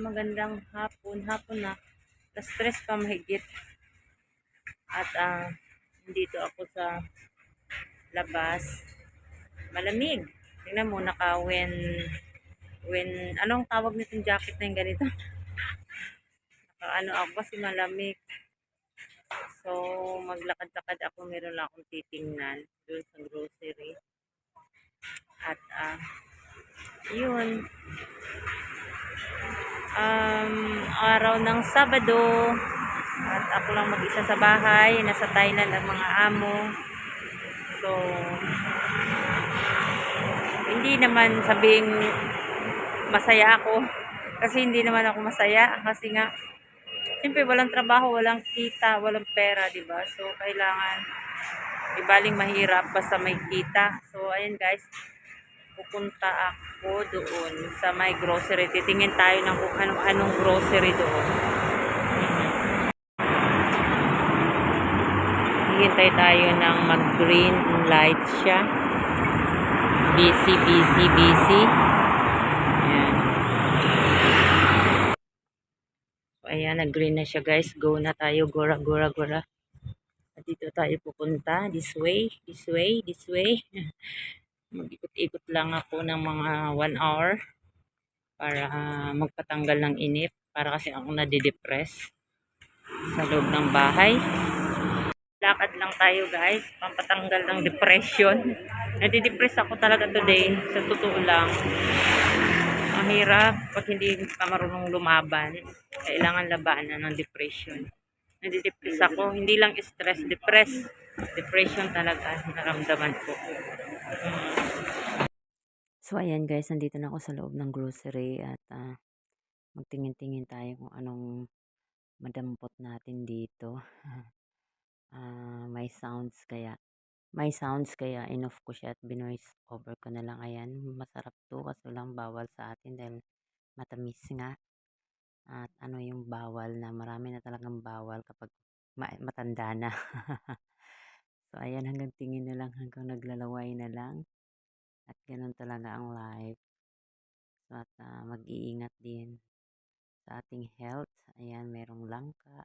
magandang hapon. Hapon na. Alas stress pa mahigit. At ah, dito ako sa labas. Malamig. Tingnan mo, naka when, when, anong tawag nitong jacket na yung ganito? naka ano ako kasi malamig. So, maglakad-lakad ako. Meron lang akong titingnan doon sa grocery. At, ah, yun. Um, araw ng Sabado. At ako lang mag-isa sa bahay. Nasa Thailand ang mga amo. So, hindi naman sabing masaya ako. Kasi hindi naman ako masaya. Kasi nga, siyempre walang trabaho, walang kita, walang pera, ba? So, kailangan ibaling mahirap basta may kita. So, ayun guys, pupunta ako doon sa may grocery. Titingin tayo ng kung anong-anong grocery doon. Hihintay tayo ng mag-green light siya. Busy, busy, busy. Ayan. So, ayan, nag-green na siya guys. Go na tayo. Gora, gora, gora. At dito tayo pupunta. This way, this way, this way. Mag-ikot-ikot lang ako ng mga 1 hour para ah, magpatanggal ng inip. Para kasi ako nadidepress sa loob ng bahay. Lakad lang tayo guys, pampatanggal ng depression. Nadidepress ako talaga today, sa totoo lang. Mahirap pag hindi ka marunong lumaban. Kailangan labanan ng depression. Nadidepress ako, hindi lang stress, depress. Depression talaga naramdaman ko. So ayan guys, nandito na ako sa loob ng grocery at ah, magtingin-tingin tayo kung anong madampot natin dito. Ah, may sounds kaya may sounds kaya inoff ko siya at binoise over ko na lang. Ayan, masarap to kaso lang bawal sa atin dahil matamis nga. At ano yung bawal na marami na talagang bawal kapag ma- matanda na. so ayan, hanggang tingin na lang hanggang naglalaway na lang. At ganun talaga ang life. So at ah, mag-iingat din sa ating health. Ayan, merong langka,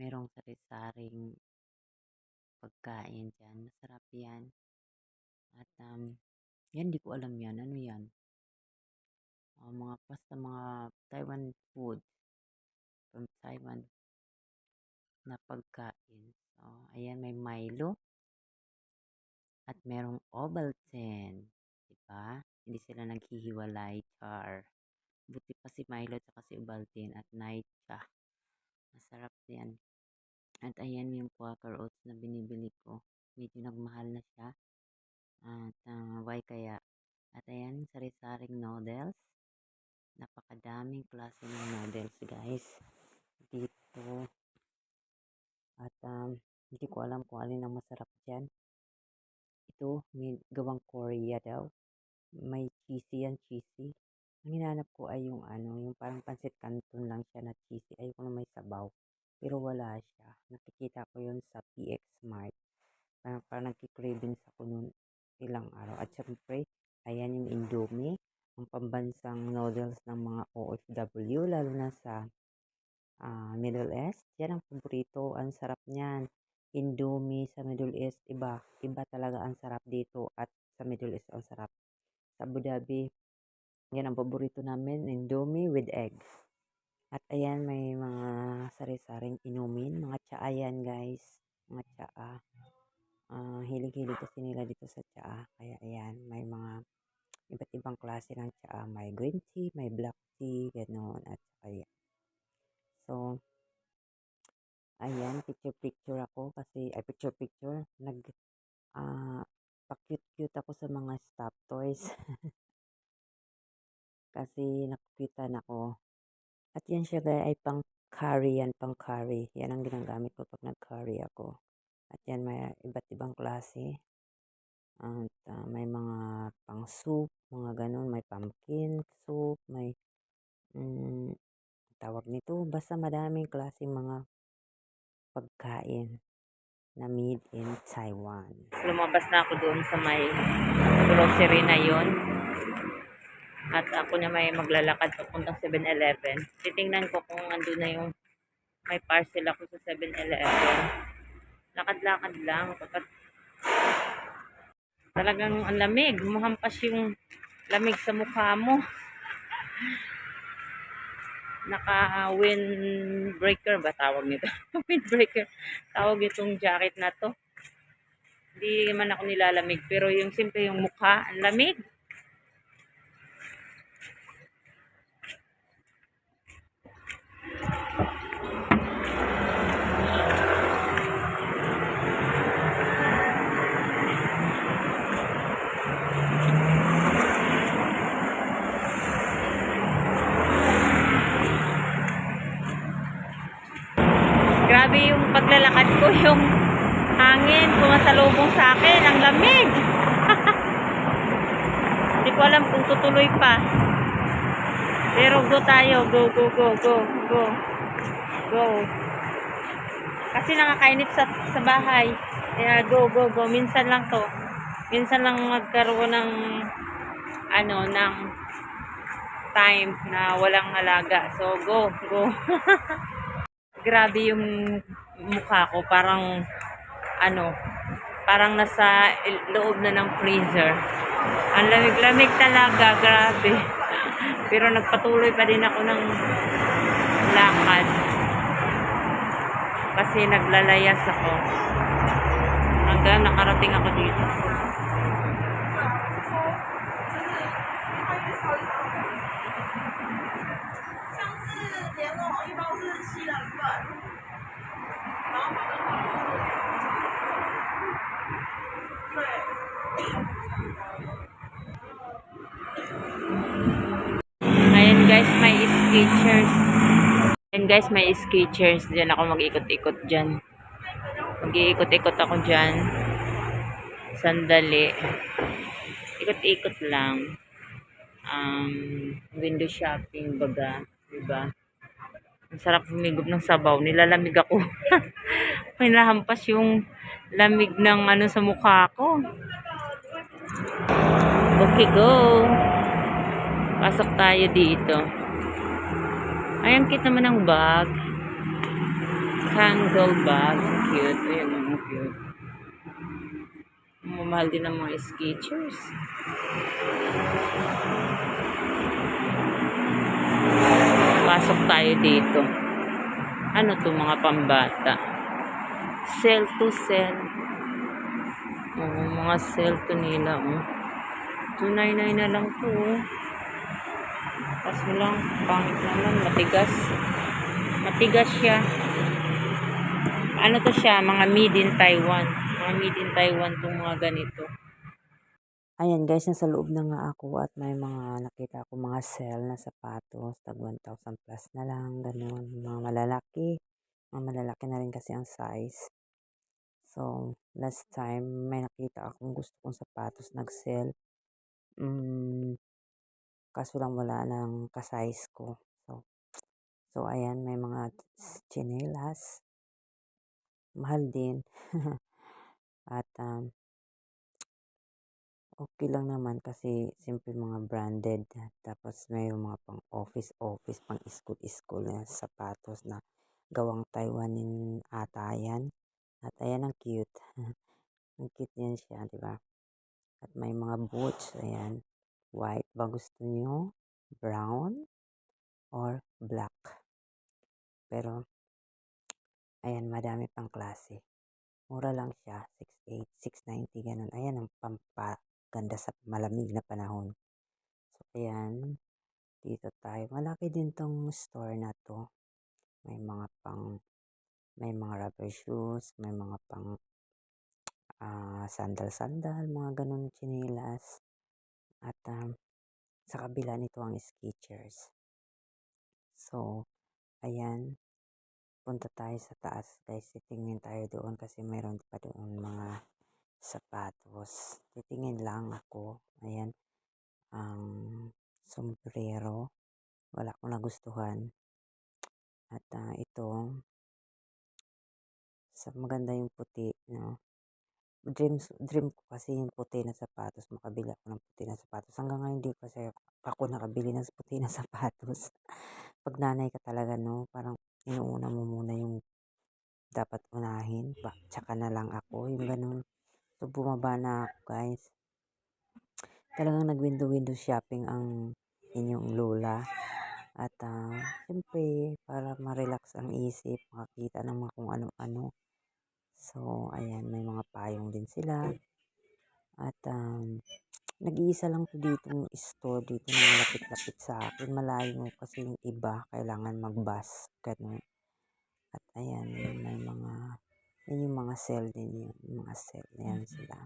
merong sari-saring pagkain dyan. Masarap yan. At um, yan, di ko alam yan. Ano yan? Ah, mga basta mga Taiwan food from Taiwan na pagkain. So, ayan, may Milo. At merong Ovaltine. Diba? Hindi sila naghihiwalay. Char. Buti pa si Milo at si Ovaltine at siya. Masarap yan. At ayan yung Quaker Oats na binibili ko. Medyo nagmahal na siya. At ah, why kaya? At ayan, sari-saring noodles. Napakadaming klase ng noodles, guys. Dito. At um, hindi ko alam kung alin ang masarap dyan. Ito, may gawang Korea daw. May cheesy yan, cheesy. Ang hinanap ko ay yung ano, yung parang pansit canton lang siya na cheesy. Ayoko na may sabaw. Pero wala siya. Nakikita ko yun sa PX Mart. Parang, parang nagkikravings ako noon ilang araw. At syempre, ayan yung Indomie. Ang pambansang noodles ng mga OFW, lalo na sa ah, Middle East. Yan ang paborito. Ang sarap niyan. Indomie sa Middle East, iba. Iba talaga ang sarap dito at sa Middle East ang sarap. Sa Abu Dhabi, yan ang paborito namin, Indomie with egg. At ayan, may mga sari-saring inumin. Mga tsaa yan, guys. Mga tsaa. Ah, hilig-hilig kasi nila dito sa tsaa. Kaya ayan, may mga iba't ibang klase ng tsaa. May green tea, may black tea, gano'n. At saka yan. So, ayan, picture-picture ako kasi, ay picture-picture, nag, ah, pa-cute-cute ako sa mga stop toys. kasi nakukitan ako. At yan siya guys, ay pang curry yan, pang curry. Yan ang ginagamit ko pag nag-curry ako. At yan may iba't ibang klase. At ah, may mga pang soup, mga ganun. May pumpkin soup, may mm, tawag nito. Basta madaming klase mga pagkain na made in Taiwan. Lumabas na ako doon sa may grocery na yon. At ako na may maglalakad papuntang 7-Eleven. Titingnan ko kung andun na yung may parcel ako sa 7-Eleven. Lakad-lakad lang. Kapat Talagang ang lamig. Muhampas yung lamig sa mukha mo. Naka windbreaker ba tawag nito? windbreaker. Tawag itong jacket na to. Hindi man ako nilalamig. Pero yung simple yung mukha, ang lamig. Grabe yung paglalakad ko, yung hangin sumasalubong sa akin, ang lamig. Hindi ko alam kung tutuloy pa. Pero go tayo, go, go, go, go, go. Go. Kasi nakakainip sa, sa bahay. Kaya go, go, go. Minsan lang to. Minsan lang magkaroon ng ano, ng time na walang alaga. So, go, go. grabe yung mukha ko. Parang, ano, parang nasa loob na ng freezer. Ang lamig-lamig talaga, grabe. Pero nagpatuloy pa din ako ng lakad. Kasi naglalayas ako. Hanggang nakarating ako dito. Ayan guys, may sketchers. Ayan guys, may sketchers. Diyan ako mag-ikot-ikot dyan. Mag-iikot-ikot ako dyan. Sandali. Ikot-ikot lang. Um, window shopping baga. Diba? Ang sarap humigop ng sabaw. Nilalamig ako. May nahampas yung lamig ng ano sa mukha ko. Okay, go. Pasok tayo dito. Ay, ang cute naman ng bag. Kangle bag. Cute. Ayan, ang cute. Mamahal din ng mga sketchers. Pasok tayo dito. Ano to mga pambata? Sell to sell. Oo, mga sell to nila. Oh. 299 na lang to. Oh. Kaso lang, pangit naman, matigas. Matigas siya. Ano to siya? Mga made in Taiwan. Mga made in Taiwan tong mga ganito. Ayan guys, nasa loob na nga ako at may mga nakita ako mga sale na sapatos. Tag 1,000 plus na lang, ganun. Mga malalaki. Mga malalaki na rin kasi ang size. So, last time, may nakita akong gusto kong sapatos nag-sale. Mm, kaso lang wala lang ka-size ko. So, so ayan, may mga chinelas. Mahal din. At um, okay lang naman kasi simple mga branded. Tapos may mga pang office office, pang school school na sapatos na gawang Taiwanin ata yan. At ayan ang cute. ang cute yan siya, di ba? At may mga boots, ayan. White ba gusto niyo? Brown? Or black? Pero, ayan, madami pang klase. Mura lang siya, 6.8, 6.90, ganun. Ayan ang pampaganda sa malamig na panahon. So, ayan, dito tayo. Malaki din tong store na to. May mga pang, may mga rubber shoes, may mga pang ah, sandal-sandal, mga ganun chinilas. At um, sa kabila nito ang Skechers. So, ayan, punta tayo sa taas guys. Titingin tayo doon kasi mayroon pa doon mga sapatos. Titingin lang ako. Ayan, ang sombrero. Wala akong nagustuhan. At ah, ito, sa maganda yung puti, no? dreams dream ko kasi yung puti na sapatos, makabili ako ng puti na sapatos. Hanggang ngayon hindi kasi ako nakabili ng puti na sapatos. 'Pag nanay ka talaga 'no, parang inuuna mo muna yung dapat unahin pa tsaka na lang ako, yung gano'n. So, bumaba na ako guys. Talagang nag-window-window shopping ang inyong lola. At ah, siyempre, para ma-relax ang isip, makakita ng mga kung ano-ano. So, ayan, may mga payong din sila. At um, nag-iisa lang to ditong store dito na malapit-lapit sa akin. Malayo kasi yung iba, kailangan mag-bus. At ayan, may mga, yun yung mga sale din yun. Yung mga sale, ayan sila.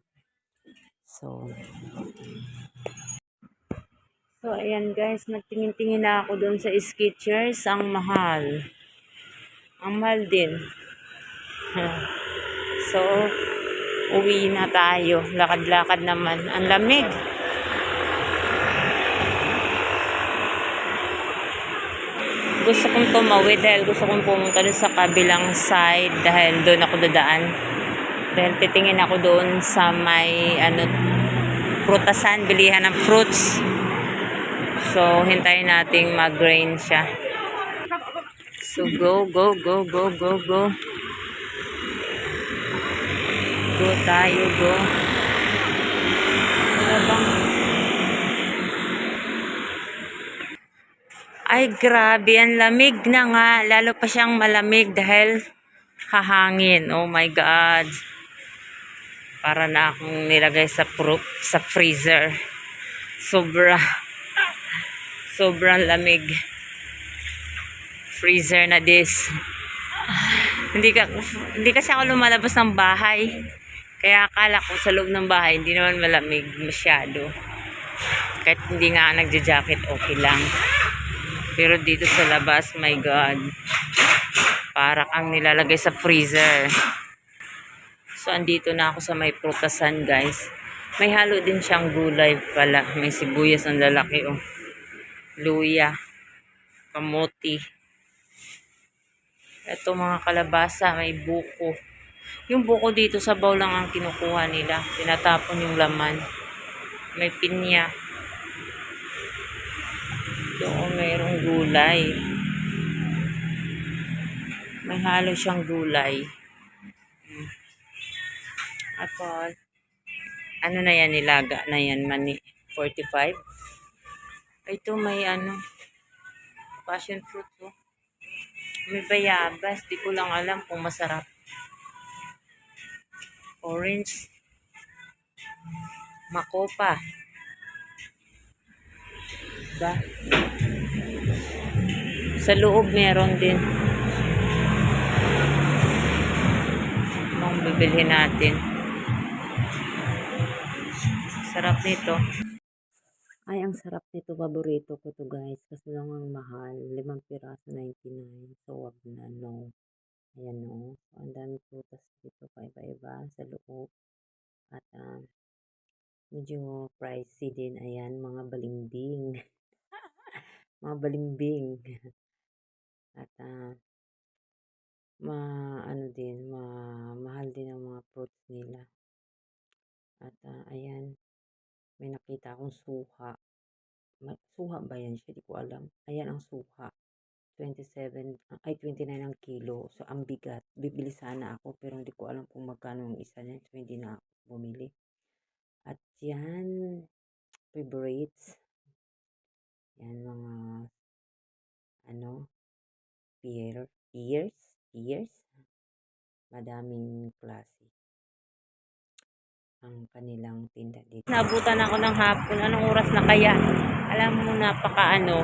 So, So, ayan guys, nagtingin-tingin na ako doon sa Skechers. Ang mahal. Ang mahal din. so, uwi na tayo. Lakad-lakad naman. Ang lamig. Gusto kong tumawid dahil gusto kong pumunta doon sa kabilang side dahil doon ako dadaan. Dahil titingin ako doon sa may ano, prutasan, bilihan ng fruits. So, hintayin nating mag-rain siya. So, go, go, go, go, go, go. Go tayo, go. Ano bang? Ay, grabe. Ang lamig na nga. Lalo pa siyang malamig dahil hahangin. Oh my God. Para na akong nilagay sa, sa freezer. Sobra. Sobrang lamig. Freezer na this. hindi ka hindi kasi ako lumalabas ng bahay. Kaya akala ko sa loob ng bahay hindi naman malamig masyado. Kahit hindi nga nagja-jacket okay lang. Pero dito sa labas, my God. Para kang nilalagay sa freezer. So, andito na ako sa may prutasan, guys. May halo din siyang gulay pala. May sibuyas ang lalaki, oh luya, kamuti. Ito mga kalabasa, may buko. Yung buko dito sa bowl lang ang kinukuha nila. Tinatapon yung laman. May pinya. Doon mayroong gulay. May halo siyang gulay. Apple. Ano na yan, nilaga na yan, mani. 45. Ito may ano, passion fruit oh. May bayabas, di ko lang alam kung masarap. Orange. Makopa. Ba? Sa loob meron din. Anong bibilhin natin? Sarap nito. Ay, ang sarap nito. Paborito ko to guys. Kasi lang ang mahal. Limang piraso, 99. So, wag na, no. Ayan, no. So, ang dami prutas dito. Paiba-iba sa loob. At, uh, medyo pricey din. Ayan, mga balimbing. mga balimbing. At, uh, ma, ano din, ma, mahal din ang mga fruits nila. At, uh, ayan, may nakita akong suha. Suha ba yan siya? Di ko alam. Ayan ang suha. 27, ay 29 ang kilo. So, ang bigat. Bibili sana ako pero hindi ko alam kung magkano ang isa niya. So, hindi na ako bumili. At yan, favorites. Yan mga, pear, pears, pears. Madaming klase ang kanilang tinda dito. Nabutan ako ng hapon. Anong oras na kaya? Alam mo, napaka ano,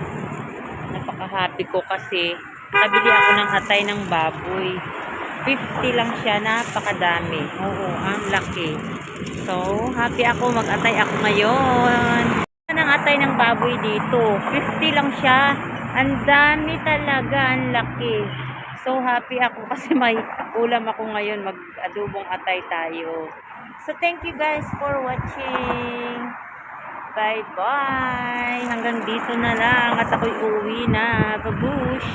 napaka happy ko kasi nabili ako ng hatay ng baboy. 50 lang siya, napakadami. Oo, ang laki. So, happy ako, mag-atay ako ngayon. ng atay ng baboy dito. 50 lang siya. Ang dami talaga, ang laki. So, happy ako kasi may ulam ako ngayon. Mag-adubong atay tayo. So, thank you guys for watching. Bye-bye. Hanggang dito na lang at ako'y uwi na. Babush!